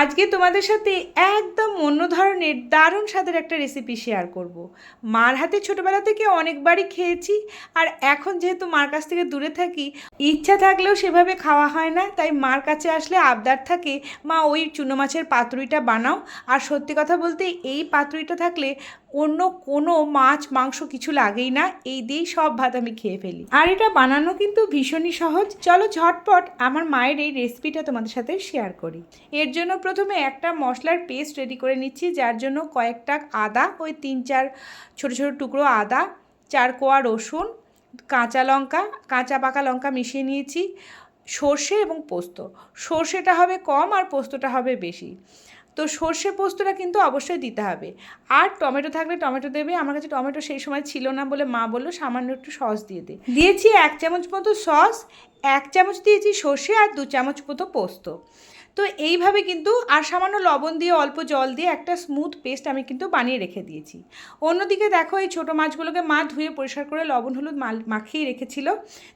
আজকে তোমাদের সাথে একদম অন্য ধরনের দারুণ স্বাদের একটা রেসিপি শেয়ার করব। মার হাতে ছোটোবেলা থেকে অনেকবারই খেয়েছি আর এখন যেহেতু মার কাছ থেকে দূরে থাকি, ইচ্ছা থাকলেও সেভাবে খাওয়া হয় না, তাই মার কাছে আসলে আবদার থাকে, মা, ওই চুনো মাছের পাতুরিটা বানাও আর সত্যি কথা বলতে এই পাতুরিটা থাকলে অন্য কোনো মাছ, মাংস কিছু লাগেই না, এই দিয়েই সব ভাত আমি খেয়ে ফেলি। আর এটা বানানো কিন্তু ভীষণই সহজ। চলো ঝটপট আমার মায়ের এই রেসিপিটা তোমাদের সাথে শেয়ার করি। এর জন্য প্রথমে একটা মশলার পেস্ট রেডি করে নিচ্ছি, যার জন্য কয়েকটা আদা, ওই তিন চার ছোটো ছোটো টুকরো আদা, চার কোয়া রসুন, কাঁচা লঙ্কা, কাঁচা পাকা লঙ্কা মিশিয়ে নিয়েছি, সর্ষে এবং পোস্ত। সর্ষেটা হবে কম আর পোস্তটা হবে বেশি। তো সর্ষে পোস্তটা কিন্তু অবশ্যই দিতে হবে। আর টমেটো থাকলে টমেটো দেবে। আমার কাছে টমেটো সেই সময় ছিল না বলে মা বলল, সামান্য একটু সস দিয়ে দে। দিয়েছি এক চামচ মতো সস, এক চামচ দিয়েছি সর্ষে আর দু চামচ মতো পোস্ত। তো এইভাবে কিন্তু আর সামান্য লবণ দিয়ে অল্প জল দিয়ে একটা স্মুথ পেস্ট আমি কিন্তু বানিয়ে রেখে দিয়েছি। অন্যদিকে দেখো এই ছোটো মাছগুলোকে মা ধুয়ে পরিষ্কার করে লবণ হলুদ মাখিয়ে রেখেছিল।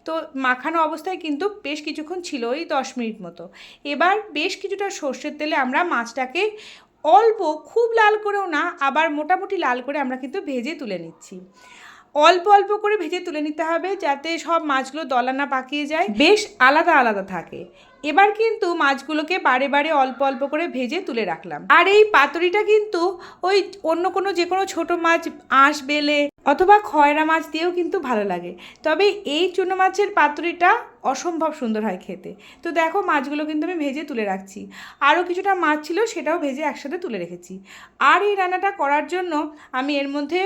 তো মাখানো অবস্থায় কিন্তু বেশ কিছুক্ষণ ছিল ওই দশ মিনিট মতো। এবার বেশ কিছুটা সর্ষের তেলে আমরা মাছটাকে অল্প খুব লাল করেও না, আবার মোটামুটি লাল করে আমরা কিন্তু ভেজে তুলে নিচ্ছি। অল্প অল্প করে ভেজে তুলে নিতে হবে যাতে সব মাছগুলো দলা না পাকিয়ে যায়। বেশ আলাদা আলাদা থাকে। এবার কিন্তু মাছগুলোকে বারে বারে অল্প অল্প করে ভেজে তুলে রাখলাম। আর এই পাতুরিটা কিন্তু ওই অন্য কোনো যে কোনো ছোটো মাছ আঁশ, বেলে অথবা খয়রা মাছ দিয়েও কিন্তু ভালো লাগে। তবে এই চুনো মাছের পাতুরিটা অসম্ভব সুন্দর হয় খেতে। তো দেখো মাছগুলো কিন্তু আমি ভেজে তুলে রাখছি। আরও কিছুটা মাছ ছিল সেটাও ভেজে একসাথে তুলে রেখেছি। আর এই রান্নাটা করার জন্য আমি এর মধ্যে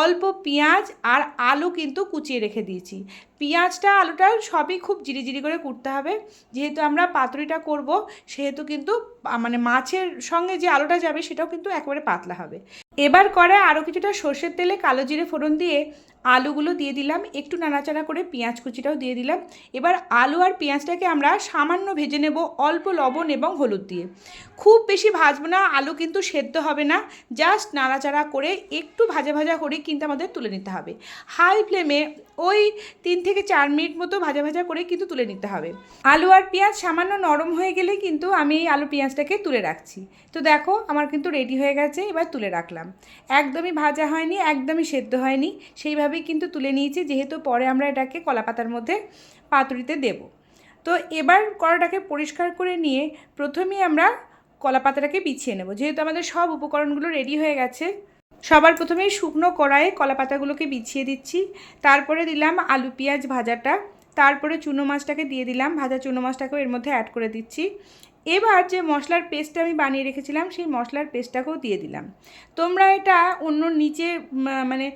অল্প পেঁয়াজ আর আলু কিন্তু কুচিয়ে রেখে দিয়েছি। পেঁয়াজটা, আলুটা সবই খুব জিরিজিরি করে কুটতে হবে। যেহেতু আমরা পাতুরিটা করব, সেহেতু কিন্তু মানে মাছের সঙ্গে যে আলুটা যাবে সেটাও কিন্তু একেবারে পাতলা হবে। এবার করে আরও কিছুটা সর্ষের তেলে কালো জিরে ফোড়ন দিয়ে আলুগুলো দিয়ে দিলাম, একটু নাড়াচাড়া করে পেঁয়াজ কুচিটাও দিয়ে দিলাম। এবার আলু আর পেঁয়াজটাকে আমরা সামান্য ভেজে নেব অল্প লবণ এবং হলুদ দিয়ে। খুব বেশি ভাজবো না, আলু কিন্তু সেদ্ধ হবে না, জাস্ট নাড়াচাড়া করে একটু ভাজা ভাজা করে কিন্তু আমাদের তুলে নিতে হবে। হাই ফ্লেমে ওই তিন থেকে চার মিনিট মতো ভাজা ভাজা করে কিন্তু তুলে নিতে হবে। আলু আর পেঁয়াজ সামান্য নরম হয়ে গেলে কিন্তু আমি এই আলু পেঁয়াজটাকে তুলে রাখছি। তো দেখো, আমার কিন্তু রেডি হয়ে গেছে, এবার তুলে রাখলাম। একদমই ভাজা হয়নি, একদমই সেদ্ধ হয়নি, সেইভাবেই কিন্তু তুলে নিয়েছি, যেহেতু পরে আমরা এটাকে কলাপাতার মধ্যে পাতুরিতে দেব। তো এবার কড়াটাকে পরিষ্কার করে নিয়ে প্রথমেই আমরা কলাপাতাটাকে বিছিয়ে নেব। যেহেতু আমাদের সব উপকরণগুলো রেডি হয়ে গেছে, সবার প্রথমেই শুকনো কড়াইয়ে কলাপাতাগুলোকে বিছিয়ে দিচ্ছি। তারপরে দিলাম আলু পেঁয়াজ ভাজাটা, তারপরে চুনো মাছটাকে দিয়ে দিলাম, ভাজা চুনো মাছটাকেও এর মধ্যে অ্যাড করে দিচ্ছি। এবার যে মশলার পেস্টটা আমি বানিয়ে রেখেছিলাম, সেই মশলার পেস্টটাকেও দিয়ে দিলাম। তোমরা এটা অন্য নিচে মানে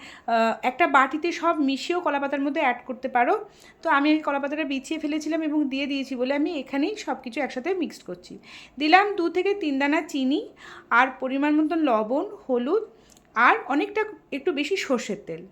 একটা বাটিতে সব মিশিয়েও কলাপাতার মধ্যে অ্যাড করতে পারো। তো আমি এই কলা পাতাটা বিছিয়ে ফেলেছিলাম এবং দিয়ে দিয়েছি বলে আমি এখানেই সব কিছু একসাথে মিক্সড করছি। দিলাম দু থেকে তিন দানা চিনি, আর পরিমাণ মতন লবণ, হলুদ, আর অনেকটা একটু বেশি সর্ষের তেল।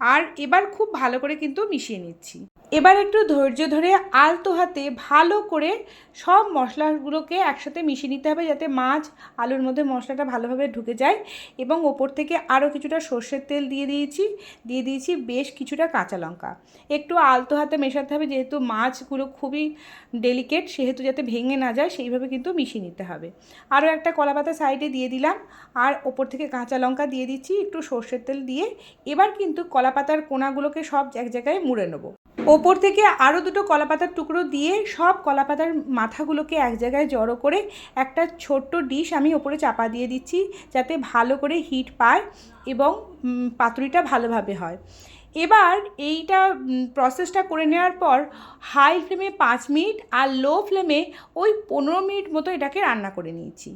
আর এবার খুব ভালো করে কিন্তু মিশিয়ে নিচ্ছি। এবার একটু ধৈর্য ধরে আলতো হাতে ভালো করে সব মশলাগুলোকে একসাথে মিশিয়ে নিতে হবে যাতে মাছ, আলুর মধ্যে মশলাটা ভালোভাবে ঢুকে যায় এবং ওপর থেকে আরও কিছুটা সর্ষের তেল দিয়ে দিয়েছি দিয়ে দিয়েছি বেশ কিছুটা কাঁচা লঙ্কা। একটু আলতো হাতে মেশাতে হবে যেহেতু মাছগুলো খুবই ডেলিকেট সেহেতু যাতে ভেঙে না যায় সেইভাবে কিন্তু মিশিয়ে নিতে হবে। আরও একটা কলাপাতা সাইডে দিয়ে দিলাম, আর ওপর থেকে কাঁচা লঙ্কা দিয়ে দিচ্ছি, একটু সর্ষের তেল দিয়ে। এবার কিন্তু কলাপাতার কোনাগুলোকে সব এক জায়গায় মুড়ে নেব। ওপর থেকে আরও দুটো কলাপাতার টুকরো দিয়ে সব কলাপাতার মাথাগুলোকে এক জায়গায় জড়ো করে একটা ছোট্ট ডিশ আমি ওপরে চাপা দিয়ে দিচ্ছি যাতে ভালো করে হিট পায় এবং পাতুরিটা ভালোভাবে হয়। এবার এইটা প্রসেসটা করে নেওয়ার পর হাই ফ্লেমে পাঁচ মিনিট আর লো ফ্লেমে ওই পনেরো মিনিট মতো এটাকে রান্না করে নিয়েছি।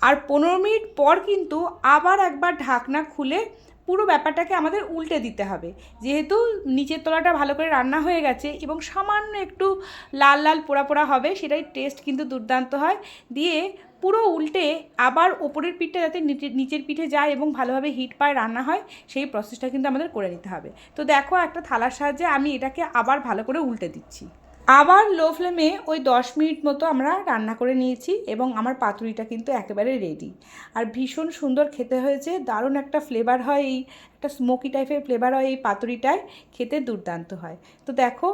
আর পনেরো মিনিট পর কিন্তু আবার একবার ঢাকনা খুলে পুরো ব্যাপারটাকে আমাদের উল্টে দিতে হবে। যেহেতু নিচের তলাটা ভালো করে রান্না হয়ে গেছে এবং সামান্য একটু লাল লাল পোড়া পোড়া হবে, সেটাই টেস্ট কিন্তু দুর্দান্ত হয়। দিয়ে পুরো উল্টে আবার ওপরের পিঠটা যাতে নিচে- নিচের পিঠে যায় এবং ভালোভাবে হিট পায় রান্না হয়, সেই প্রসেসটা কিন্তু আমাদের করে নিতে হবে। তো দেখো একটা থালার সাহায্যে আমি এটাকে আবার ভালো করে উল্টে দিচ্ছি। আবার লো ফ্লেমে ওই দশ মিনিট মতো আমরা রান্না করে নিয়েছি এবং আমার পাতুরিটা কিন্তু একেবারে রেডি আর ভীষণ সুন্দর খেতে হয়েছে, দারুণ একটা ফ্লেভার হয় এই, একটা স্মোকি টাইপের ফ্লেভার হয় এই পাতুরিটায়, খেতে দুর্দান্ত হয়। তো দেখো,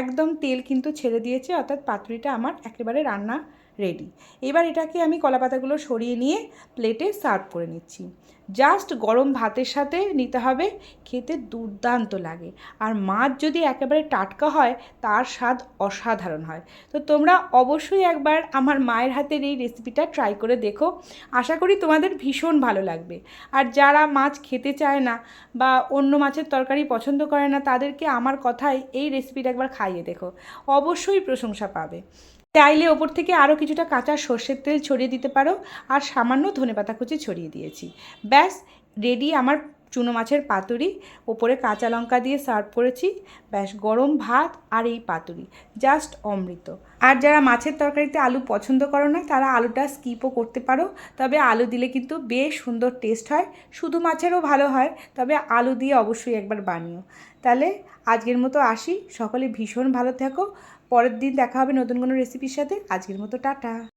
একদম তেল কিন্তু ছেড়ে দিয়েছে, অর্থাৎ পাতুরিটা আমার একেবারে রান্না রেডি এবার এটাকে আমি কলা পাতাগুলো সরিয়ে নিয়ে প্লেটে সার্ভ করে নিচ্ছি। জাস্ট গরম ভাতের সাথে নিতে হবে, খেতে দুর্দান্ত লাগে। আর মাছ যদি একেবারে টাটকা হয়, তার স্বাদ অসাধারণ হয়। তো তোমরা অবশ্যই একবার আমার মায়ের হাতের এই রেসিপিটা ট্রাই করে দেখো। আশা করি তোমাদের ভীষণ ভালো লাগবে। আর যারা মাছ খেতে চায় না বা অন্য মাছের তরকারি পছন্দ করে না, তাদেরকে আমার কথায় এই রেসিপিটা একবার খাইয়ে দেখো। অবশ্যই প্রশংসা পাবে। চাইলে ওপর থেকে আরও কিছুটা কাঁচা সর্ষের তেল ছড়িয়ে দিতে পারো, আর সামান্য ধনেপাতা কুচি ছড়িয়ে দিয়েছি। ব্যাস রেডি আমার চুনো মাছের পাতুরি, ওপরে কাঁচা লঙ্কা দিয়ে সার্ভ করেছি। ব্যাস, গরম ভাত আর এই পাতুরি জাস্ট অমৃত। আর যারা মাছের তরকারিতে আলু পছন্দ করো না, তারা আলুটা স্কিপও করতে পারো, তবে আলু দিলে কিন্তু বেশ সুন্দর টেস্ট হয়। শুধু মাছেরও ভালো হয়, তবে আলু দিয়ে অবশ্যই একবার বানিও। তাহলে আজকের মতো আসি, সকলে ভীষণ ভালো থাকো। পরের দিন দেখা হবে নতুন কোনো রেসিপির সাথে। আজকের মতো টাটা।